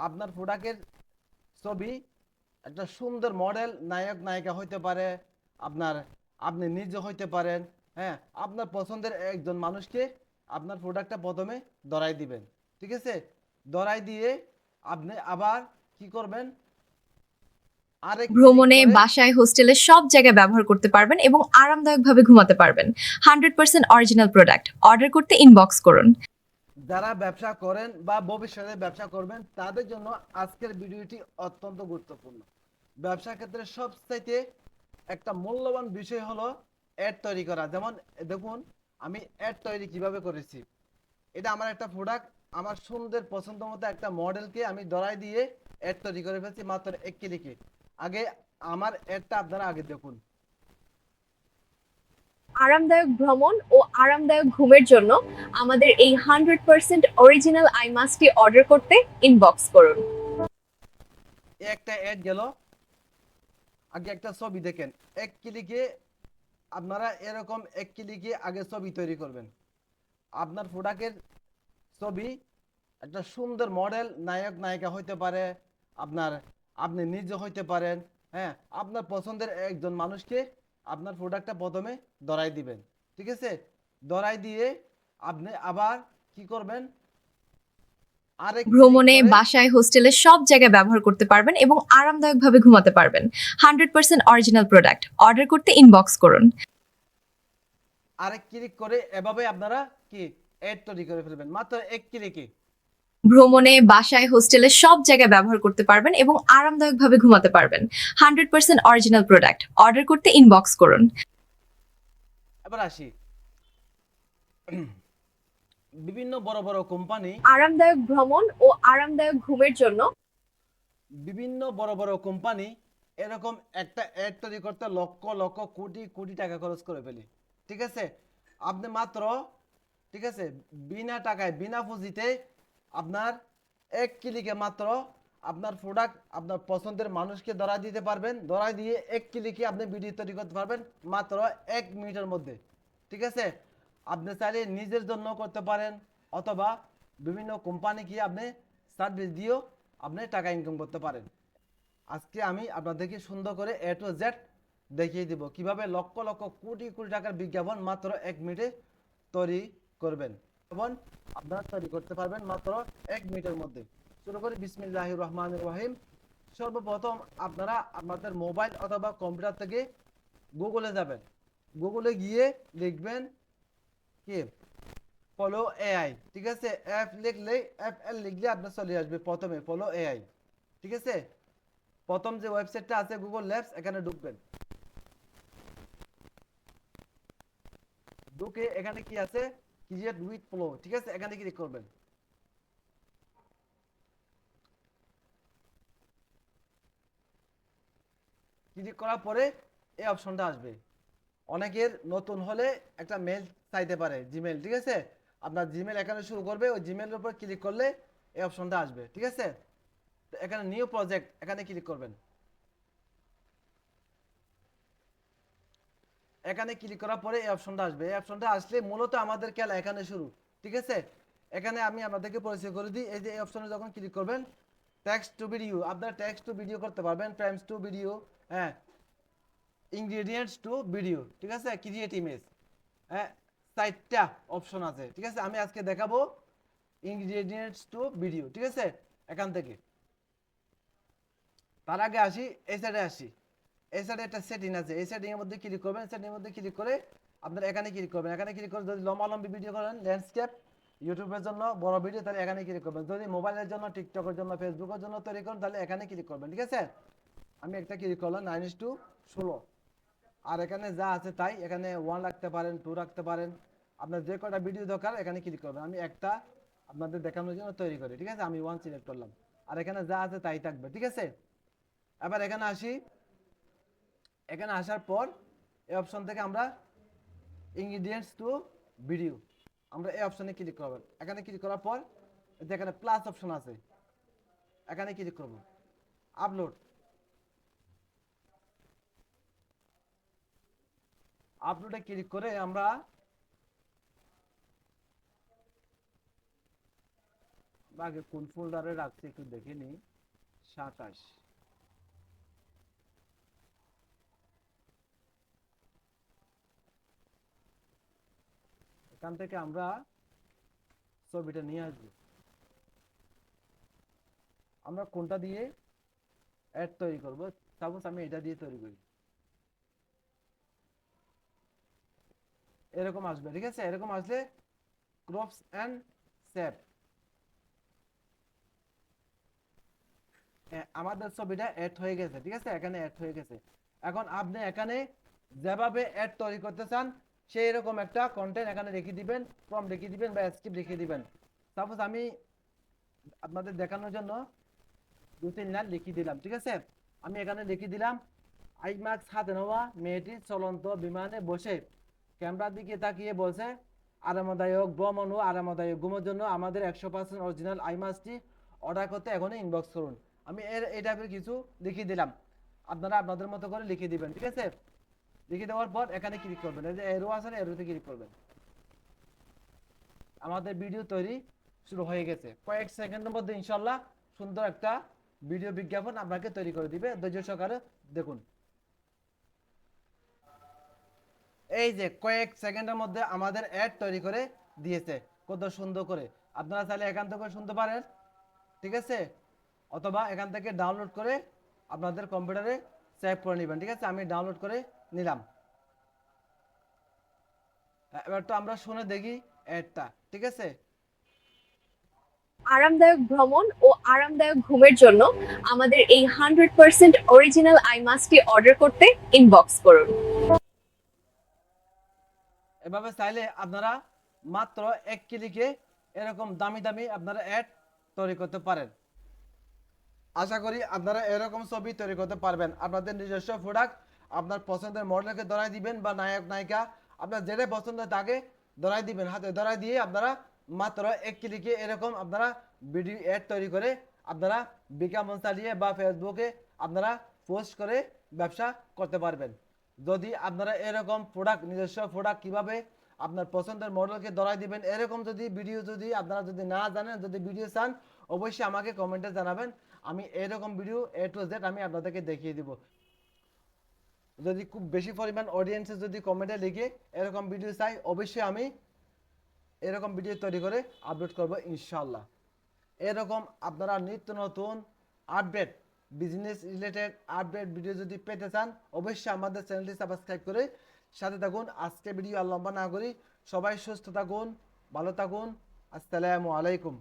আপনার প্রোডাক্টের ছবি একটা সুন্দর মডেল নায়ক নায়িকা হইতে পারে আপনার আপনি নিজে হইতে পারেন হ্যাঁ আপনার পছন্দের একজন মানুষকে আপনার প্রোডাক্টটা প্রথমে ধরাই দিবেন ঠিক আছে? দরাই দিয়ে আপনি আবার কি করবেন? ভ্রমণে বাসায় হোস্টেলে সব জায়গায় ব্যবহার করতে পারবেন এবং আরামদায়কভাবে ঘুমাতে পারবেন। Hundred percent original product. Order করতে ইনবক্স করুন। যারা ব্যবসা করেন বা ভবিষ্যতে ব্যবসা করবেন, তাদের জন্য আজকের ভিডিওটি অত্যন্ত গুরুত্বপূর্ণ। ব্যবসা ক্ষেত্রে সবচাইতে একটা মূল্যবান বিষয় হলো অ্যাড তৈরি করা। যেমন, দেখুন, আমি অ্যাড তৈরি কীভাবে করেছি। এটা আমার একটা প্রোডাক্ট আমার সুন্দর পছন্দ মতো একটা মডেলকে আমি ধরাই দিয়ে অ্যাড তৈরি করে ফেলছি মাত্র এক ক্লিকে আগে আমার অ্যাডটা আপনারা আগে দেখুন। আরামদায়ক ভ্রমণ ও আরামদায়ক ঘুমের জন্য আমাদের এই হান্ড্রেড পার্সেন্ট অরিজিনাল আই মাস্কটি অর্ডার করতে ইনবক্স করুন। একটা অ্যাড গেল। আগে একটা ছবি দেখেন। এক ক্লিকে আপনারা এরকম এক ক্লিকে আগে ছবি তৈরি করবেন। আপনার প্রোডাক্টের ছবি একটা সুন্দর মডেল নায়ক, নায়িকা হইতে পারে, আপনার, আপনি নিজে হইতে পারেন হ্যাঁ আপনার পছন্দের একজন মানুষকে আপনার প্রোডাক্টটা প্রথমে ধরাই দিবেন ঠিক আছে? ধরাই দিয়ে আপনি আবার কি করবেন? ভ্রমণে বাসায় হোস্টেলে সব জায়গায় ব্যবহার করতে পারবেন এবং আরামদায়কভাবে ঘুমাতে পারবেন। Hundred percent original product order করতে ইনবক্স করুন। আরেক ক্লিক করে এভাবে আপনারা কি অ্যাড তৈরি করে ফেলবেন? মাত্র এক ক্লিকে ভ্রমণে বাসায় হোস্টেলে সব জায়গায় ব্যবহার করতে পারবেন এবং আরামদায়কভাবে ঘুমাতে পারবেন। Hundred percent original product order করতে ইনবক্স করুন। এবার আসি। বিভিন্ন বড় বড় কোম্পানি আরামদায়ক ভ্রমণ ও আরামদায়ক ঘুমের জন্য বিভিন্ন বড় বড় কোম্পানি এরকম একটা অ্যাড তৈরি করতে লক্ষ লক্ষ কোটি কোটি টাকা খরচ করে ফেলি। ঠিক আছে? আপনি মাত্র ঠিক আছে? বিনা টাকায় বিনা পুঁজিতে আপনার এক ক্লিকে মাত্র আপনার প্রোডাক্ট আপনার পছন্দের মানুষকে ধরা দিতে পারবেন। ধরা দিয়ে এক ক্লিকে আপনি ভিডিও তৈরি করতে পারবেন মাত্র এক মিনিটের মধ্যে। ঠিক আছে? আপনি চাইলে নিজের জন্য করতে পারেন অথবা বিভিন্ন কোম্পানিকে আপনি সার্ভিস দিয়েও আপনি টাকা ইনকাম করতে পারেন। আজকে আমি আপনাদেরকে সুন্দর করে এ টু জেড দেখিয়ে দিব। কীভাবে লক্ষ লক্ষ কোটি কোটি টাকার বিজ্ঞাপন মাত্র এক মিনিটে তৈরি করবেন। এবং আপনারা তৈরি করতে পারবেন মাত্র এক মিনিটের মধ্যে। শুরু করি বিসমিল্লাহ রহমান রহিম। সর্বপ্রথম আপনারা আপনাদের মোবাইল অথবা কম্পিউটার থেকে গুগলে যাবেন। গুগলে গিয়ে লিখবেন কি? ফলো এআই ঠিক আছে? অ্যাপ লিখলে অ্যাপ এল লিখলে আপনার চলে আসবে প্রথমে ফলো এআই ঠিক আছে? প্রথম যে ওয়েবসাইটটা আছে গুগল ল্যাবস এখানে ঢুকবেন। ঢুকে এখানে কি আছে? ক্রিয়েট উইথ ফ্লো ঠিক আছে? এখানে ক্লিক করবেন। ক্লিক করার পরে এই অপশনটা আসবে। অনেকের নতুন হলে একটা মেল চাইতে পারে জিমেল ঠিক আছে? আপনার জিমেল এখানে শুরু করবে, ওই জিমেলের উপর ক্লিক করলে এই অপশনটা আসবে, ঠিক আছে? তো এখানে নিউ প্রজেক্ট এখানে ক্লিক করবেন। এখানে ক্লিক করার পরে এই অপশনটা আসবে। এই অপশনটা আসলে মূলত আমাদের খেলা এখানে শুরু, ঠিক আছে? এখানে আমি আপনাদেরকে পরিচয় করে দিই। এই যে এই অপশনে যখন ক্লিক করবেন টেক্সট টু ভিডিও আপনারা টেক্সট টু ভিডিও করতে পারবেন। ফ্রেমস টু ভিডিও হ্যাঁ ইনগ্রেডিয়েন্টস টু ভিডিও ঠিক আছে? ক্রিয়েট ইমেজ হ্যাঁ চারটা অপশন আছে, ঠিক আছে? আমি আজকে দেখাবো ইনগ্রেডিয়েন্টস টু ভিডিও ঠিক আছে? এখান থেকে। তার আগে আসি, এই সাইডে আসি। সাইডে একটা সেটিং আছে। এই সেটিং এর মধ্যে ক্লিক করবেন সেটিং এর মধ্যে ক্লিক করে আপনার এখানে ক্লিক করবেন। এখানে ক্লিক করে যদি লম্বা লম্বালম্বি ভিডিও করেন ল্যান্ডস্কেপ ইউটিউবের জন্য বড় ভিডিও তাহলে এখানে ক্লিক করবেন। যদি মোবাইলের জন্য টিকটকের জন্য ফেসবুকের জন্য তৈরি করেন, তাহলে এখানে ক্লিক করবেন। ঠিক আছে? আমি একটা ক্লিক করলাম নাইন টু ষোলো। আর এখানে যা আছে তাই, এখানে ওয়ান রাখতে পারেন টু রাখতে পারেন। আপনার যে কটা ভিডিও দরকার, এখানে ক্লিক করবেন। আমি একটা আপনাদের দেখানোর জন্য তৈরি করি। ঠিক আছে? আমি ওয়ান সিলেক্ট করলাম। আর এখানে যা আছে তাই থাকবে। ঠিক আছে? এবার এখানে আসি। এখানে আসার পর এই অপশন থেকে আমরা ইনগ্রিডিয়েন্টস টু ভিডিও আমরা এই অপশনে ক্লিক করবেন এখানে ক্লিক করার পর যে এখানে প্লাস অপশন আছে, এখানে ক্লিক করব। আপলোড আপলোডে ক্লিক করে আমরা আগে কোন ফোল্ডারে রাখছি একটু দেখে নিই, সাতাশ। এখান থেকে আমরা ছবিটা নিয়ে আসব। আমরা কোনটা দিয়ে অ্যাড তৈরি করব? সাপোজ আমি এটা দিয়ে তৈরি করি। এরকম আসবে, ঠিক আছে? এরকম আসলে ক্রপস অ্যান্ড সেভ আমাদের ছবিটা অ্যাড হয়ে গেছে, ঠিক আছে? এখানে অ্যাড হয়ে গেছে। এখন আপনি এখানে যেভাবে অ্যাড তৈরি করতে চান সেই এরকম একটা কন্টেন্ট এখানে রেখে দিবেন ফর্ম রেখে দিবেন বা স্ক্রিপ্ট রেখে দিবেন। সাপোজ আমি আপনাদের দেখানোর জন্য দু তিন লাইন লিখে দিলাম, ঠিক আছে? আমি এখানে লিখে দিলাম আইম্যাক্স হাতে নেওয়া মেয়েটি চলন্ত বিমানে বসে ক্যামেরার দিকে তাকিয়ে বলছে, আরামদায়ক ভ্রমণ ও আরামদায়ক ঘুমের জন্য আমাদের একশো পার্সেন্ট অরিজিনাল আই আইমাসটি অর্ডার করতে এখনই ইনবক্স করুন। আমি এর, এই টাইপের কিছু লিখে দিলাম। আপনারা আপনাদের মতো করে লিখে দিবেন, ঠিক আছে? লিখে দেওয়ার পর এখানে ক্লিক করবেন। এই যে এরো আছে এরোতে ক্লিক করবেন। আমাদের ভিডিও তৈরি শুরু হয়ে গেছে। কয়েক সেকেন্ডের মধ্যে ইনশাল্লাহ সুন্দর একটা ভিডিও বিজ্ঞাপন আপনাকে তৈরি করে দিবে। ধৈর্য সহকারে দেখুন। এই যে কয়েক সেকেন্ডের মধ্যে আমাদের অ্যাড তৈরি করে দিয়েছে। কত সুন্দর করে। আপনারা চাইলে এখান থেকে শুনতে পারেন। ঠিক আছে? অথবা এখান থেকে ডাউনলোড করে আপনাদের কম্পিউটারে সেভ করে নেবেন। ঠিক আছে? আমি ডাউনলোড করে নিলাম। এবার তো আমরা শুনে দেখি অ্যাডটা ঠিক আছে? আরামদায়ক ভ্রমণ ও আরামদায়ক ঘুমের জন্য আমাদের এই হান্ড্রেড পার্সেন্ট অরিজিনাল আই মাস্কটি অর্ডার করতে ইনবক্স করুন। এভাবে চাইলে আপনারা মাত্র এক ক্লিকে এরকম দামি দামি আপনারা অ্যাড তৈরি করতে পারেন। আশা করি আপনারা এরকম ছবি তৈরি করতে পারবেন। আপনাদের নিজস্ব প্রোডাক্ট আপনার পছন্দের মডেলকে ধরাই দিবেন বা নায়ক, নায়িকা, আপনার যেটা পছন্দ তাকে ধরাই দিবেন। হাতে ধরাই দিয়ে আপনারা মাত্র এক ক্লিকে এরকম আপনারা ভিডিও অ্যাড তৈরি করে আপনারা বিজ্ঞাপন চালিয়ে বা ফেসবুকে আপনারা পোস্ট করে ব্যবসা করতে পারবেন। যদি আপনারা এরকম প্রোডাক্ট নিজস্ব প্রোডাক্ট কীভাবে আপনার পছন্দের মডেলকে ধরাই দিবেন, এরকম যদি ভিডিও যদি আপনারা যদি না জানেন, যদি ভিডিও চান, অবশ্যই আমাকে কমেন্টে জানাবেন। আমি এরকম ভিডিও এ টু জেড আমি আপনাদেরকে দেখিয়ে দিব। যদি খুব বেশি পরিমাণ অডিয়েন্সে যদি কমেন্টে লিখে এরকম ভিডিও চাই, অবশ্যই আমি এরকম ভিডিও তৈরি করে আপলোড করব ইনশাল্লাহ এরকম আপনারা নিত্য নতুন update business related update video যদি পেতে চান, অবশ্যই আমাদের চ্যানেলটি সাবস্ক্রাইব করে সাথে থাকুন। আজকে ভিডিও আর লম্বা না করি, সবাই সুস্থ থাকুন, ভালো থাকুন। আসসালামু আলাইকুম।